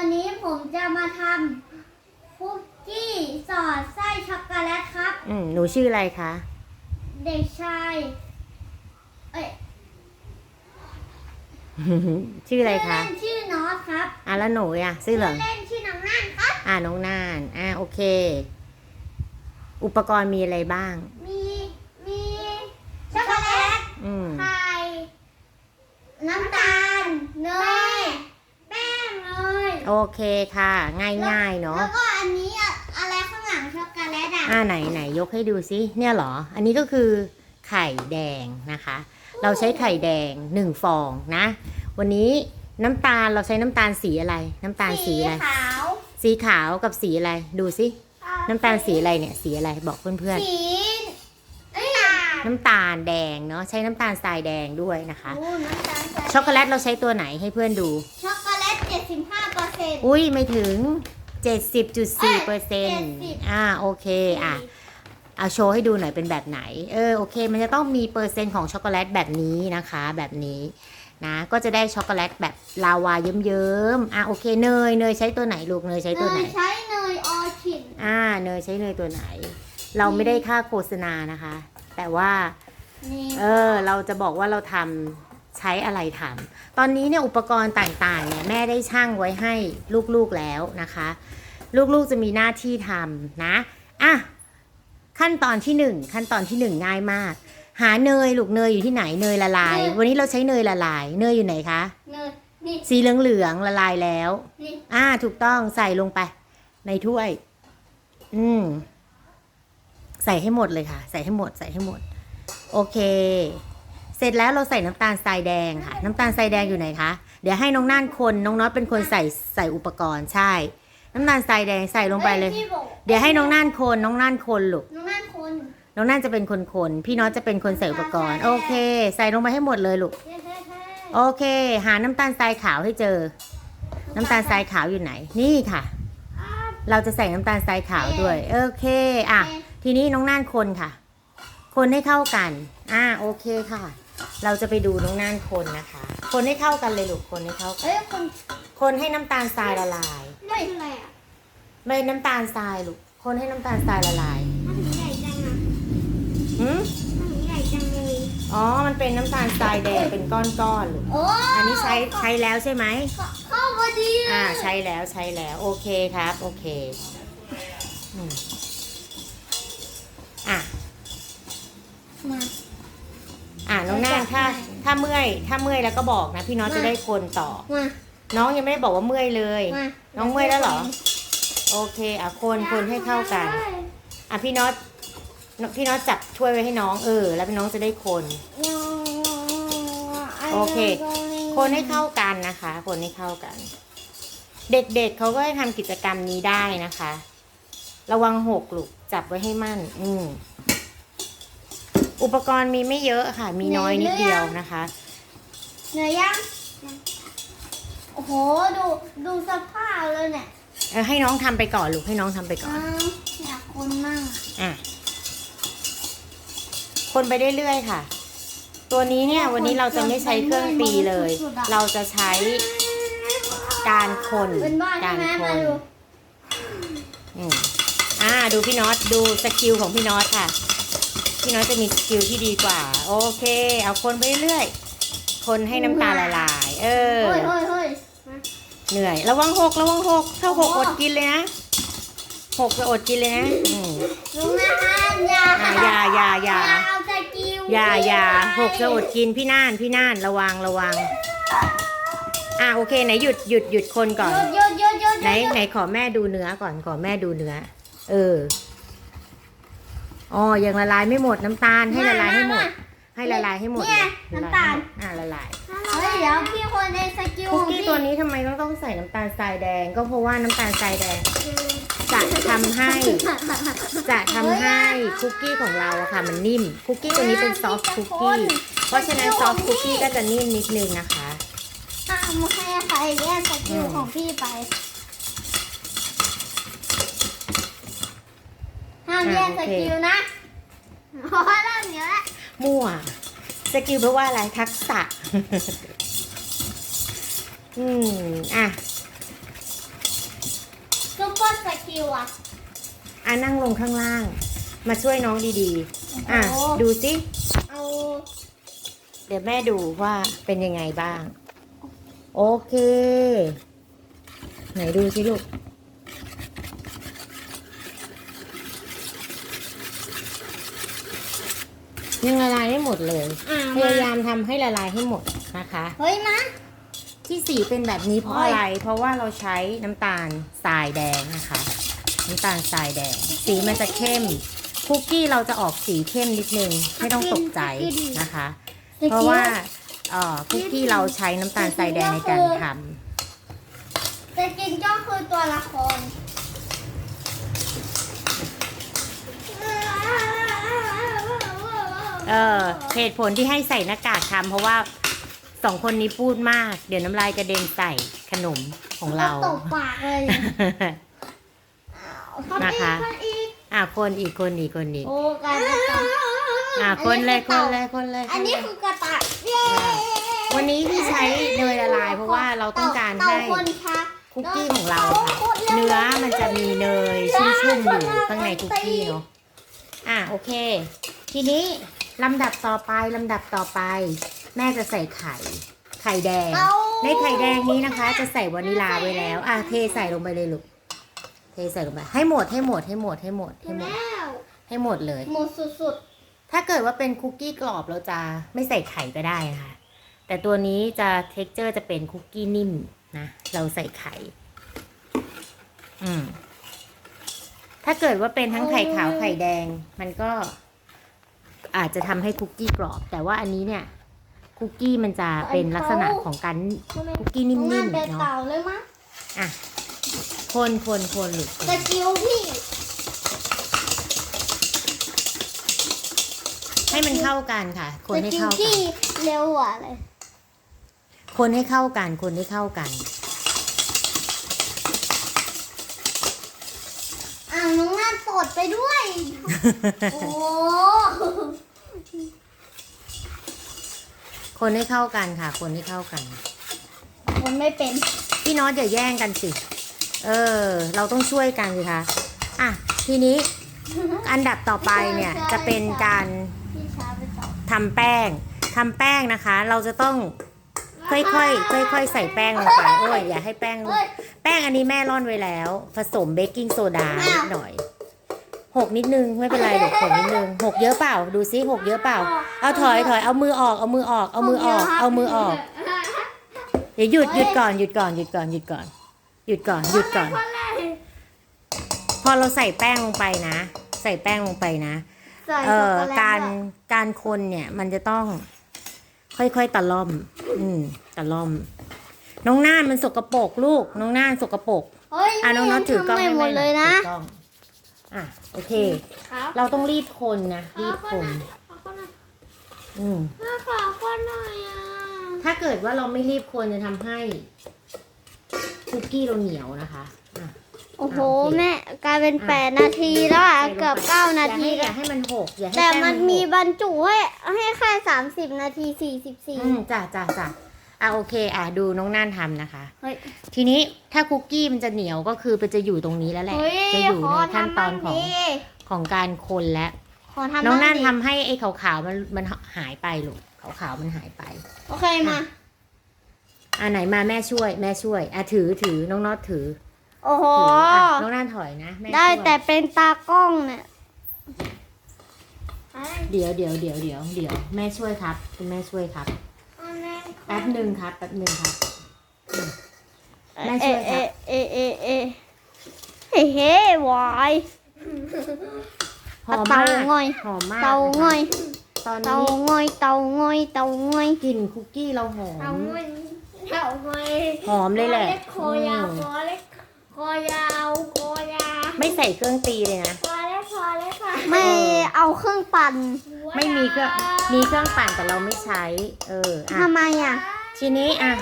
วันนี้ผมจะมาทำคุกกี้สอดไส้ช็อกโกแลตครับ อืมหนูชื่ออะไรคะ เด็กชาย เอ้ยชื่ออะไรคะ ชื่เล่นชื่อนอสครับอะแล้วหนูอะชื่อเหรอเล่นชื่อน้องนั่นครับ อะน้องนานอะโอเค อุปกรณ์มีอะไรบ้าง มีมีช็อกโกแลตอืมไข่น้ำตาลเนยแป้งเนย โอเคค่ะ ง่ายๆ เนาะแล้วก็อันนี้อะอะไรข้างหลังช็อกโกแลตอะอ่าไหนไหนยกให้ดูซิเนี่ยเหรอ อันนี้ก็คือไข่แดงนะคะ เราใช้ไข่แดงหนึ่งฟองนะ วันนี้น้ำตาลเราใช้น้ำตาลสีอะไร น้ำตาลสีอะไร ขาวสีขาวกับสีอะไร ดูซิน้ำตาลสีอะไรเนี่ย สีอะไรบอกเพื่อนสีเอ้ยๆ น้ำตาลแดงเนาะ ใช้น้ำตาลทรายแดงด้วยนะคะ โอ้น้ำตาลใส่ช็อกโกแลตเราใช้ตัวไหนให้เพื่อนดู ช็อกโกแลต75เปอร์ เซ็นต์ อุ้ยไม่ถึง 70.4เปอร์เซ็นต์70 อ่าโอเคอะเอาโชว์ให้ดูหน่อยเป็นแบบไหน เออโอเค มันจะต้องมีเปอร์เซ็นต์ของช็อกโกแลตแบบนี้นะคะ แบบนี้นะ ก็จะได้ช็อกโกแลตแบบลาวาเยิ้มๆอะโอเคเนยเนยใช้ตัวไหนลูกเนยใช้ตัวไหนเนยใช้เนยออชินอ่าเนยใช้เนยตัวไหน เราไม่ได้ค่าโฆษณานะคะ แต่ว่า นี่เออเราจะบอกว่าเราทำ ใช้อะไรทำตอนนี้เนี่ยอุปกรณ์ต่างๆเนี่ยแม่ได้ช่างไว้ให้ลูกๆแล้วนะคะ ลูกๆจะมีหน้าที่ทำนะอะขั้นตอนที่หนึ่งขั้นตอนที่หนึ่งง่ายมาก หาเนยลูกเนยอยู่ที่ไหนเนยละลาย วันนี้เราใช้เนยละลาย เนยอยู่ไหนคะเนยนี่สีเหลืองๆละลายแล้วนี่อ่าถูกต้องใส่ลงไป ในถ้วย อืมใส่ให้หมดเลยค่ะ ใส่ให้หมดใส่ให้หมด โอเค เสร็จแล้วเราใส่น้ำตาลทรายแดงค่ะ น้ำตาลทรายแดงอยู่ไหนคะ เดี๋ยวให้น้องน่านคนน้องน็อตเป็นคนใส่ใส่อุปกรณ์ใช่ น้ำตาลทรายแดงใส่ลงไปเลยอ้พี่บอกเดี๋ยวให้น้องน่านคนน้องน่านคนลูกน้องนั่นคนน้องน่านจะเป็นคนคนพี่น็อตจะเป็นคนใส่อุปกรณ์โอเค ใส่ลงไปให้หมดเลยลูกเฮ้ๆโอเค หาน้ำตาลทรายขาวให้เจอ น้ำตาลทรายขาวอยู่ไหน นี่ค่ะๆอ่าเราจะใส่น้ำตาลทรายขาวด้วย โอเค อะ ทีนี้น้องน่านคนค่ะ คนให้เข้ากัน อ่าโอเคค่ะ เราจะไปดูน้องน่านคนนะคะ คนให้เข้ากันเลยลูกคนให้เข้ากันเอ้ยคนคนให้น้ำตาลทรายละลายไม่อะไรอะไม่น้ำตาลทรายลูกคนให้น้ำตาลทรายละลายมันถึงใหญ่จังอะหืมมันถึงใหญ่จังเลยอ๋อ มันเป็นน้ำตาลทรายแดงเป็นก้อนๆลูกโอ้อันนี้ใช้ใช้แล้วใช่ไหม เข้าพอดีเลยอ่าใช้แล้วใช้แล้ว โอเคครับ โอเคอืมอะ มา อะน้องน่าน ถ้าถ้าเมื่อย ถ้าเมื่อยแล้วก็บอกนะ พี่น้องจะได้คนต่อ มาน้องยังไม่ได้บอกว่าเมื่อยเลย มาน้องเมื่อยแล้วเหรอ โอเคอะคนคนให้เข้ากัน อะพี่น็อตพี่น็อตจับถ้วยไว้ให้น้องเออ แล้วพี่น้องจะได้คน โอเค คนให้เข้ากันนะคะ คนให้เข้ากัน เด็กๆเเขาก็ให้ทำกิจกรรมนี้ได้นะคะ ระวังหกลูกจับไว้ให้มั่น อืม อุปกรณ์มีไม่เยอะค่ะ มีน้อยนิดเดียวนะคะ เหนื่อยยังโอ้โหดูดูสภาพเลยเนี่ยเออให้น้องทำไปก่อนลูกให้น้องทำไปก่อนอ้าวอยากคนมั่งอะคนไปเรื่อยๆค่ะ ตัวนี้เนี่ยวันนี้เราจะไม่ใช้เครื่องตีเลย เราจะใช้การคนเป็นบ้านกาใช่รไหมคมานดูอืมอ่าดูพี่น็อตดูสกิลของพี่น็อตค่ะ พี่น็อตจะมีสกิลที่ดีกว่า โอเค เอาคนไปเรื่อยๆคนให้น้ำตาละลาย เออ เฮ้ยเฮ้ยเฮ้ยเหนื่อย ระวังหกระวังหกถ้าหกโอ้อดกินเลยนะหกจะอดกินเลยนะอืมลุงนะฮะอย่าอะอย่าอย่าอย่าเอาสกิลอย่าอย่าไว้หกจะอดกินพี่น่านพี่น่านระวังระวัง อะโอเคไหนหยุดหยุดหยุดคนก่อน หยุดหยุดหยุดหยุดไหนไหนขอแม่ดูเนื้อก่อนขอแม่ดูเนื้อ เออ อ๋อยังละลายไม่หมดน้ำตาลให้ละลายให้หมด ให้ละลายให้หมดเนี่ยละน้ำตาล อะละลายเฮ้ยเดี๋ยวพี่คนในสกิลคุขกองกี้พี่ตัวนี้ทำไมต้องต้องใส่น้ำตาลทรายแดง ก็เพราะว่าน้ำตาลทรายแดง จะทำให้จะทำให้คุกกี้ของเราอะค่ะ มันนิ่ม คุกกี้ตัวนี้เป็นซอฟต์คุกกี้ เพราะฉะนั้นซอฟต์คุกกี้ก็จะนิ่มนิดนึงนะคะ ห้ามให้ใครแย่งสกิลของพี่ไปามแย่งสกิลนะเพราะว่าเริ่มเยอะแล้วมั่ว สกิลแปลว่าอะไรทักษะ อืม อะกิวอะ อะนั่งลงข้างล่าง มาช่วยน้องดีๆ อะ โอ้ดูสิ เอาเดี๋ยวแม่ดูว่าเป็นยังไงบ้าง โอเค ไหนดูสิลูก ยังละลายไม่หมดเลยอ่าพยายามทำให้ละลายให้หมดนะคะ เฮ้ยนะที่สีเป็นแบบนี้เพราะโอ้ยอะไร เพราะว่าเราใช้น้ำตาลทรายแดงนะคะ น้ำตาลทรายแดง สีมันจะเข้ม คุกกี้เราจะออกสีเข้มนิดนึง ไม่ต้องตกใจนะคะ เพราะว่าเอ่อคุกกี้เราใช้น้ำตาลทรายแดงในการทำ แต่จริงก็คือตัวละคร เออเหตุผลที่ให้ใส่หน้ากากทำเพราะว่าสองคนนี้พูดมาก เดี๋ยวน้ำลายกระเด็นใส่ขนมของเรา ตบปากเลยทำนะอีคะกทำอีกอะคนอีกคนอีกคนอีกโอ้การกระต่ายอะคนเลยคนเลยคนเลยอันนี้คือกระต่ายเย้วันนี้ที่ใช้เนยละลายเพราะว่าเราต้องการให้เต่คนคะคุกกี้ของเราค่ะเนื้อมันจะมีเนยชุ่มๆอยู่ข้างในคุกกี้เนาะอะโอเค ทีนี้ ลำดับต่อไปลำดับต่อไป แม่จะใส่ไข่ ไข่แดงเต่าในไข่แดงนี้นะคะ จะใส่วานิลาไว้แล้ว อะเทใส่ลงไปเลยลูกเทใส่ลงไปให้หมดให้หมดให้หมดให้หมดให้หมดแล้วให้หมดเลย หมดสุดถ้าเกิดว่าเป็นคุกกี้กรอบเราจะไม่ใส่ไข่ก็ได้นะคะแต่ตัวนี้จะเท็กเจอร์จะเป็นคุกกี้นิ่มนะเราใส่ไข่ อืมถ้าเกิดว่าเป็นทั้งไข่ขาวไข่แดง มันก็ อาจจะทำให้คุกกี้กรอบ แต่ว่าอันนี้เนี่ยคุกกี้มันจะเป็นลักษณะของการๆใช่ไหมคุกกี้นิ่น้องนั่นมเป็นๆเนาะเต่าเลยมั้งอะคนคนคนหรือคนสกิลพี่ให้มันเข้ากันค่ะ คนสให้กิลเข้ากันพี่เร็วกว่าเลย คนให้เข้ากัน คนให้เข้ากันอ่างน้องนั่นสดไปด้วย โอ้ คนให้เข้ากันค่ะ คนให้เข้ากัน คนไม่เป็น พี่น็อตอย่าแย่งกันสิ เออ เราต้องช่วยกันสิคะ อะ ทีนี้อันดับต่อไปเนี่ยจะเป็นการพี่ช้าไปต่อทำแป้งทำแป้งนะคะ เราจะต้องค่อยๆค่อยๆใส่แป้งลงไปโอ้ยอย่าให้แป้งลงเฮ้ยแป้งอันนี้แม่ร่อนไว้แล้ว ผสมเบกกิ้งโซดาอ้าวนิดหน่อย หกนิดนึงไม่เป็นไรหรอกหกนิดนึงหกเยอะเปล่า ดูซิหกเยอะเปล่า เอาถอยถอยเอามือออกเอามือออกเอามือออก เอามือออก เดี๋ยวหยุดหยุดก่อนหยุดก่อนหยุดก่อนหยุดก่อนหยุดก่อนหยุดก่อน พอเราใส่แป้งลงไปนะ ใส่แป้งลงไปนะใส่เอ่ช็ออกโกแลตการด้วยการคนเนี่ยมันจะต้อง ค่อยๆตะล่อม อืมตะล่อม น้องน่านมันสกปรกลูก น้องน่านสกปรกเฮ้ยอะน้องน้องถือกล้องทำให้ไหมแม่ดหเลน่อยยนะถือกล้อง อะโอเค ครับเราต้องรีบคนนะรีบคน ขอคนหน่อยอืม ขอคนหน่อยอะถ้าเกิดว่าเราไม่รีบคนจะทำให้คุกกี้เราเหนียวนะคะอะ โอ้โห โอเค แม่กลายเป็นอะแปดนาทีแล้วอะใส่ลงไปเกือบเก้านาทีอย่าให้อย่าให้มันหกอย่าให้แต่ป้งมันหกมีบรรจุให้ให้แค่สามสิบนาทีสี่สิบสี่อืมจ้ะจ้ะจ้ะ อะโอเค อะดูน้องน่านทำนะคะ เฮ้ย ทีนี้ถ้าคุกกี้มันจะเหนียวก็คือมันจะอยู่ตรงนี้แล้วแหละ เฮ้ยจะอยู่ขในอขั้นทำตบ้าอนงของดิ ของการคนและขอทำน้องบ้น่านดิทำให้ไอ้ขาวๆมันมันหายไปลูกขาวๆมันหายไป โอเคมา อะไหนมาแม่ช่วย แม่ช่วยอะถือถือน้องน็อตถือโอ้โห ถืออะน้องน่านถอยนะแม่ได้ช่วยแต่เป็นตากล้องเนี่ยเดี๋ยวเดี๋ยวเดี๋ยวเดี๋ยวเดี๋ยวแม่ช่วยครับคุณแม่ช่วยครับ แป๊บหนึ่งครับแป๊บหนึ่งครับ แม่ช่วยครับ เอะเอะเอะเฮ้เฮ้วายหอมเตามากง่อยหอมมากเตานะคะง่อยตอนเตานี้ง่อยเตาง่อยเตาง่อยกลิ่นคุกกี้เราหอเอาม เงินเอาเงินหอมเลยแหละคอยาวอืมคอเล็กคอยาวคอยาวไม่ใส่เครื่องตีเลยนะ คอ ไม่เอาเครื่องปั่นไม่มีเครื่องมีเครื่องปั่นแต่เราไม่ใช้ เอออะทำไมอะทีนี้อะ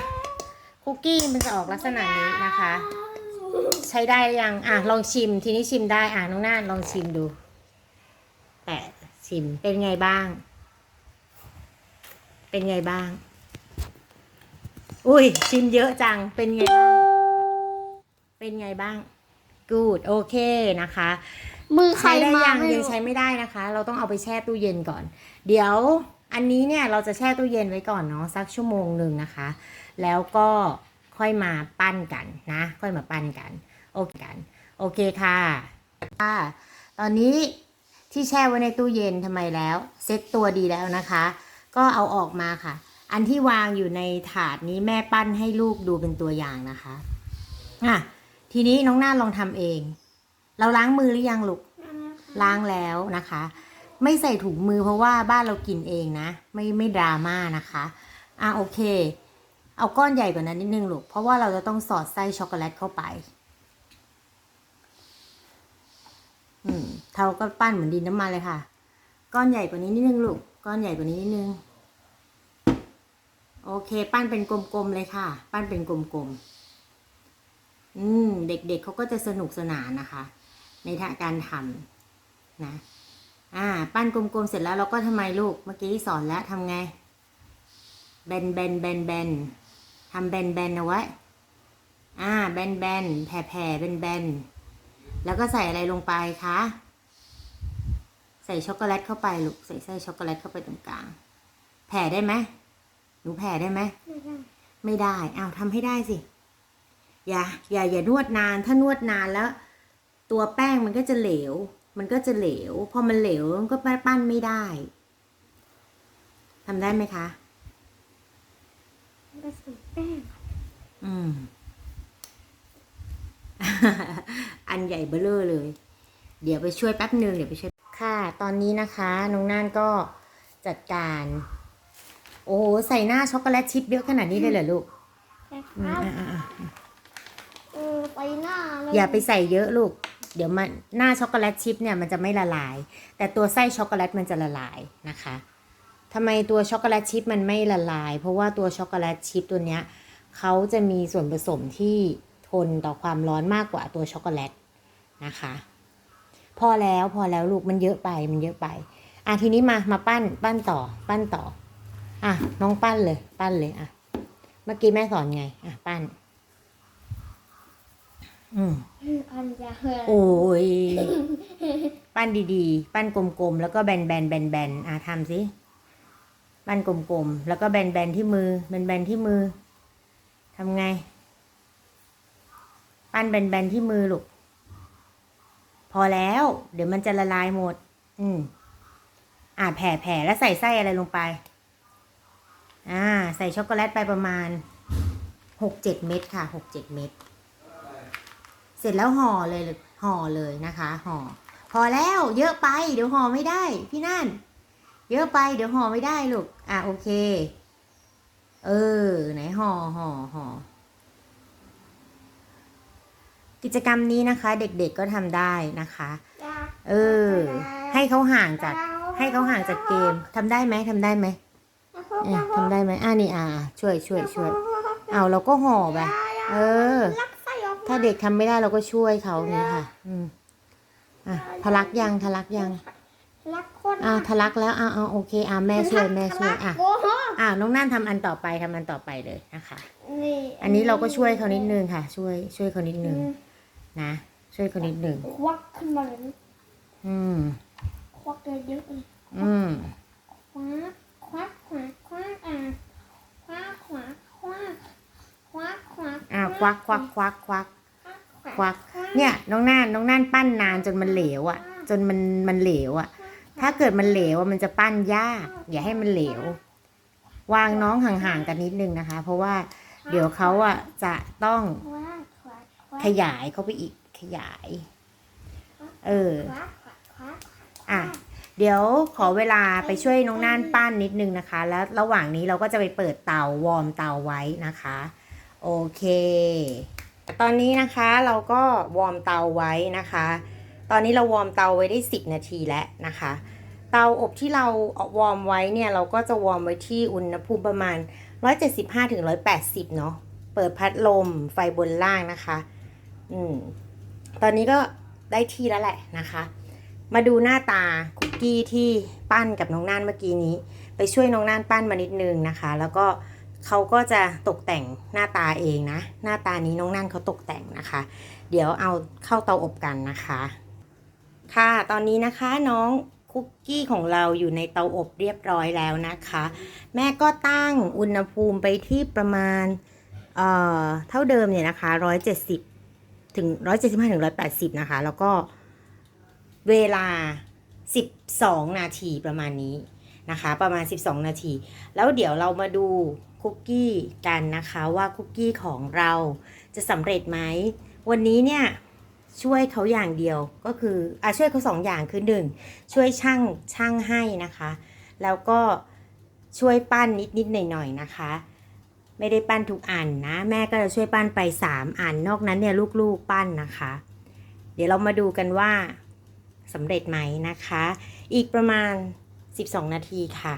คุกกี้มันจะออกลักษณะนี้นะคะ ใช้ได้หรือยังอะลองชิม ทีนี้ชิมได้อะน้องน่านลองชิมดู แต่ชิมเป็นไงบ้าง เป็นไงบ้าง อุ้ยชิมเยอะจังเป็นไงบ้างเป็นไงบ้าง good โอเคนะคะ มือใครใช้ได้มายังไม่ยังรู้ใช้ไม่ได้นะคะ เราต้องเอาไปแช่ตู้เย็นก่อน เดี๋ยวอันนี้เนี่ยเราจะแช่ตู้เย็นไว้ก่อนเนาะสักชั่วโมงหนึ่งนะคะ แล้วก็ค่อยมาปั้นกันนะ ค่อยมาปั้นกันโอเคกัน โอเคค่ะค่ะ ตอนนี้ที่แช่ไว้ในตู้เย็นทำไมแล้ว เซ็ตตัวดีแล้วนะคะ ก็เอาออกมาค่ะ อันที่วางอยู่ในถาดนี้แม่ปั้นให้ลูกดูเป็นตัวอย่างนะคะอะทีนี้น้องน่าลองทำเอง เราล้างมือหรือยังลูก ล้างแล้วนะคะ ไม่ใส่ถุงมือเพราะว่าบ้านเรากินเองนะ ไม่ไม่ดราม่านะคะ อะโอเค เอาก้อนใหญ่กว่านั้นนิดนึงลูก เพราะว่าเราจะต้องสอดไส้ช็อกโกแลตเข้าไป อืมเท่าก็ปั้นเหมือนดินน้ำมันเลยค่ะ ก้อนใหญ่กว่านี้นิดนึงลูก ก้อนใหญ่กว่านี้นิดนึง โอเค ปั้นเป็นกลมๆเลยค่ะ ปั้นเป็นกลมๆอืม เด็กๆเเขาก็จะสนุกสนานนะคะ ในทางการทำนะอ่าปั้นกลมๆเสร็จแล้วเราก็ทำไมลูกเมื่อกี้สอนแล้วทำไงแบนแบนแบนแบนทำแบนแบนเอาไว้อ่าแบนแบนแผ่แผ่แบนแบนแล้วก็ใส่อะไรลงไปคะใส่ช็อกโกแลตเข้าไปลูกใส่ไส้ช็อกโกแลตเข้าไปตรงกลาง แผ่ได้ไหมหนูแผ่ได้ไหมไม่ได้อ้าวทำให้ได้สิอย่าอย่าอย่านวดนานถ้านวดนานแล้ว ตัวแป้งมันก็จะเหลว มันก็จะเหลว พอมันเหลวมันก็ปั้นไม่ได้ทำได้ไหมคะผสมแป้งอืม อันใหญ่เบ้อเร่อเลย เดี๋ยวไปช่วยแป๊บหนึ่งเดี๋ยวไปช่วย ค่ะ ตอนนี้นะคะ น้องน่านก็จัดการ โอ้โหใส่หน้าช็อกโกแลตชิพเยอะขนาดนี้เลยเหรอลูกนะอืคมรับอะอะอะเออไปหน้าเลยอย่าไปใส่เยอะลูก เดี๋ยวมันหน้าช็อกโกแลตชิพเนี่ยมันจะไม่ละลาย แต่ตัวไส้ช็อกโกแลตมันจะละลายนะคะทำไมตัวช็อกโกแลตชิพมันไม่ละลาย เพราะว่าตัวช็อกโกแลตชิพตัวเนี้ยเขาจะมีส่วนผสมที่ทนต่อความร้อนมากกว่าตัวช็อกโกแลตนะคะ พอแล้วพอแล้วลูกมันเยอะไปมันเยอะไปอะทีนี้มามาปั้นปั้นต่อปั้นต่ออะน้องปั้นเลย ปั้นเลยอะเมื่อกี้แม่สอนไงอะปั้น อืม อันจะเฮย โอ้ย ปั้นดีๆ ปั้นกลมๆ แล้วก็แบนๆ แบนๆ อะทำสิ ปั้นกลมๆ แล้วก็แบนๆ ที่มือ แบนๆ ที่มือ ทำไง ปั้นแบนๆ ที่มือลูก พอแล้ว เดี๋ยวมันจะละลายหมด อืม อะแผ่ๆแล้วใส่ไส้อะไรลงไป อ่า ใส่ช็อกโกแลตไปประมาณหกเจ็ดเม็ดค่ะหกเจ็ดเม็ด เสร็จแล้วห่อเลยหรือห่อเลยนะคะห่อพอแล้วเยอะไปเดี๋ยวห่อไม่ได้ พี่นั่น เยอะไปเดี๋ยวห่อไม่ได้ลูกอะโอเค เออ ไหนห่อห่อห่อกิจกรรมนี้นะคะ เด็กๆก็ทำได้นะคะ เออ ให้เขาห่างจาก ให้เขาห่างจากเกมทำได้ไหมทำได้ไหมเอ๊ะทำได้ไหมอ่านี่อ่าช่วยช่วยช่วยเอาเราก็ห่อไปเออ ถ้าเด็กทำไม่ได้เราก็ช่วยเขานี่ค่ะ อืมอะทะลักยังทะลักยังลักคนอะทะลักแล้วอะอะโอเคอะแม่ช่วยแม่ช่วยอะโอ้โหอะน้องนั่นทำอันต่อไปทำอันต่อไปเลยนะคะนี่อันนี้เราก็ช่วยเขานิดนึงค่ะ ช่วย ช่วยเขานิดนึงนะ ช่วยเขานิดนึงควักขึ้นมาเลยอืมควักเลยเยอะเลยอืมควักควักควักควักอะควักควักควักควักควักอะควักควักควักควัก ควัก เนี่ยน้องน่านน้องน่านปั้นนานจนมันเหลวอะ จนมันมันเหลวอะ ถ้าเกิดมันเหลวอะมันจะปั้นยาก อย่าให้มันเหลว วางน้องห่างๆกันนิดนึงนะคะ เพราะว่าเดี๋ยวเขาอะจะต้องขยายเข้าไปอีกขยาย เออ อะ เดี๋ยวขอเวลาไปช่วยน้องน่านปั้นนิดนึงนะคะ แล้วระหว่างนี้เราก็จะไปเปิดเตาวอร์มเตาไว้นะคะ โอเค ตอนนี้นะคะเราก็วอร์มเตาไว้นะคะ ตอนนี้เราวอร์มเตาไว้ได้ 10 นาทีแล้วนะคะ เตาอบที่เราวอร์มไว้เนี่ยเราก็จะวอร์มไว้ที่อุณหภูมิประมาณ 175ถึง180 เนาะ เปิดพัดลมไฟบนล่างนะคะ อืม ตอนนี้ก็ได้ที่แล้วแหละนะคะ มาดูหน้าตาคุกกี้ที่ปั้นกับน้องน่านเมื่อกี้นี้ ไปช่วยน้องน่านปั้นมานิดนึงนะคะ แล้วก็ เขาก็จะตกแต่งหน้าตาเองนะ หน้าตานี้น้องนั่นเขาตกแต่งนะคะ เดี๋ยวเอาเข้าเตาอบกันนะคะ ค่ะตอนนี้นะคะน้องคุกกี้ของเราอยู่ในเตาอบเรียบร้อยแล้วนะคะ แม่ก็ตั้งอุณหภูมิไปที่ประมาณเอ่อเท่าเดิมเนี่ยนะคะ 170 ถึง 175ถึง180 นะคะ แล้วก็เวลา 12 นาทีประมาณนี้นะคะ ประมาณ 12 นาที แล้วเดี๋ยวเรามาดู คุกกี้กันนะคะว่าคุกกี้ของเราจะสำเร็จไหม วันนี้เนี่ยช่วยเขาอย่างเดียวก็คืออะช่วยเขาสองอย่างคือหนึ่งช่วยช่างช่างให้นะคะ แล้วก็ช่วยปั้นนิดนิดหน่อยหน่อยๆนะคะ ไม่ได้ปั้นทุกอันนะแม่ก็จะช่วยปั้นไป 3 อัน นอกนั้นเนี่ยลูกๆปั้นนะคะ เดี๋ยวเรามาดูกันว่าสำเร็จไหมนะคะ อีกประมาณ 12 นาทีค่ะ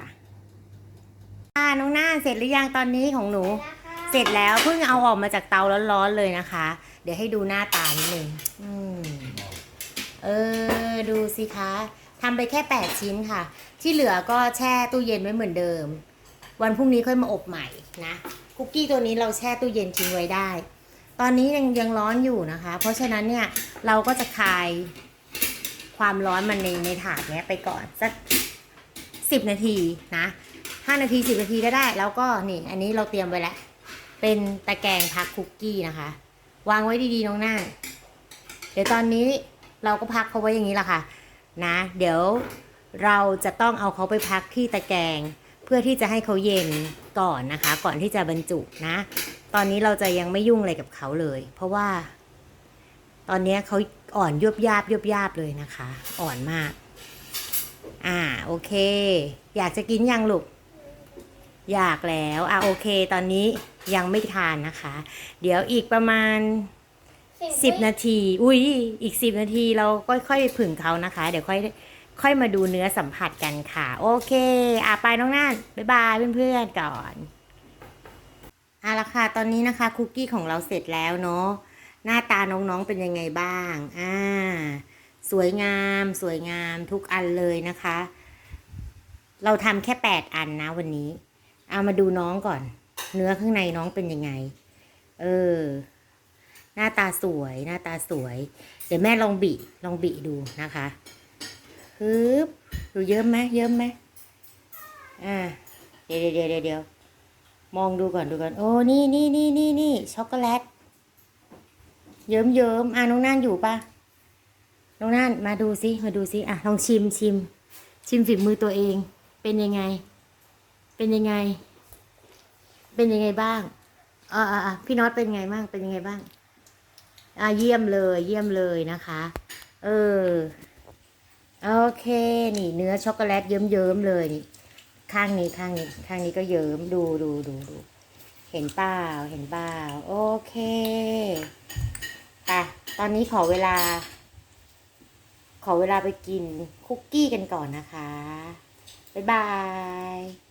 น้องหน่าเสร็จหรือยังตอนนี้ของหนู เสร็จแล้วเพิ่งเอาออกมาจากเตาร้อนๆเลยนะคะ เดี๋ยวให้ดูหน้าตานิดนึงอืมเออ ดูสิคะทำไปแค่ 8 ชิ้นค่ะ ที่เหลือก็แช่ตู้เย็นไว้เหมือนเดิม วันพรุ่งนี้ค่อยมาอบใหม่นะคุกกี้ตัวนี้เราแช่ตู้เย็นทิ้งไว้ได้ ตอนนี้ยังยังร้อนอยู่นะคะ เพราะฉะนั้นเนี่ยเราก็จะคลายความร้อนมันในในถาดเนี้ยไปก่อนสักสิบนาทีนะ ห้านาทีสิบนาทีก็ได้ แล้วก็นี่อันนี้เราเตรียมไว้แล้ว เป็นตะแกรงพักคุกกี้นะคะ วางไว้ดีๆน้องหน้า เดี๋ยวตอนนี้เราก็พักเขาไว้อย่างนี้ละค่ะ นะ เดี๋ยวเราจะต้องเอาเขาไปพักที่ตะแกรงเพื่อที่จะให้เขาเย็นก่อนนะคะ ก่อนที่จะบรรจุนะ ตอนนี้เราจะยังไม่ยุ่งอะไรกับเขาเลย เพราะว่า ตอนนี้เขาอ่อนยุบยาบยุบยาบเลยนะคะ อ่อนมาก อ่าโอเค อยากจะกินยังลูก อยากแล้วอะโอเค ตอนนี้ยังไม่ทานนะคะ เดี๋ยวอีกประมาณ10นาที อุ้ยอีก10นาทีเราก็ค่อยผึ่งเขานะคะ เดี๋ยวค่อยค่อยมาดูเนื้อสัมผัสกันค่ะ โอเค อะไปน้องน่านบ๊ายบายเพื่อนๆก่อนเอาละค่ะตอนนี้นะคะคุกกี้ของเราเสร็จแล้วเนาะหน้าตาน้องๆเป็นยังไงบ้าง อ่า สวยงาม สวยงามทุกอันเลยนะคะ เราทำแค่ 8 อันนะวันนี้ เอามาดูน้องก่อน เนื้อข้างในน้องเป็นยังไง เออ หน้าตาสวยหน้าตาสวย เดี๋ยวแม่ลองบิลองบิดูนะคะฮึบดูเยิ้มไหมเยิ้มไหมอ่าเดี๋ยวเดี๋ยวเดี๋ยวเดี๋ยวมองดูก่อนดูก่อนโอ้นี่นี่นี่นี่นี่ช็อกโกแลตเยิ้มเยิ้มอะน้องน่านอยู่ปะน้องน่านมาดูสิมาดูสิอะลองชิมชิมชิมฝีมือตัวเอง เป็นยังไง เป็นยังไง เป็นยังไงบ้างอ่าอ่าพี่น็อตเป็นไงบ้าง เป็นยังไงบ้าง อ่าเยี่ยมเลย เยี่ยมเลยนะคะ เออ โอเค นี่ เนื้อช็อกโกแลตเยิ้มเยิ้มๆเลยนี่ ข้างนี้ข้างนี้ข้างนี้ก็เยิ้ม ดูดูดูดู เห็นเปล่าเห็นเปล่าโอเคไปตอนนี้ขอเวลา ขอเวลาไปกินคุกกี้กันก่อนนะคะ บ๊ายบาย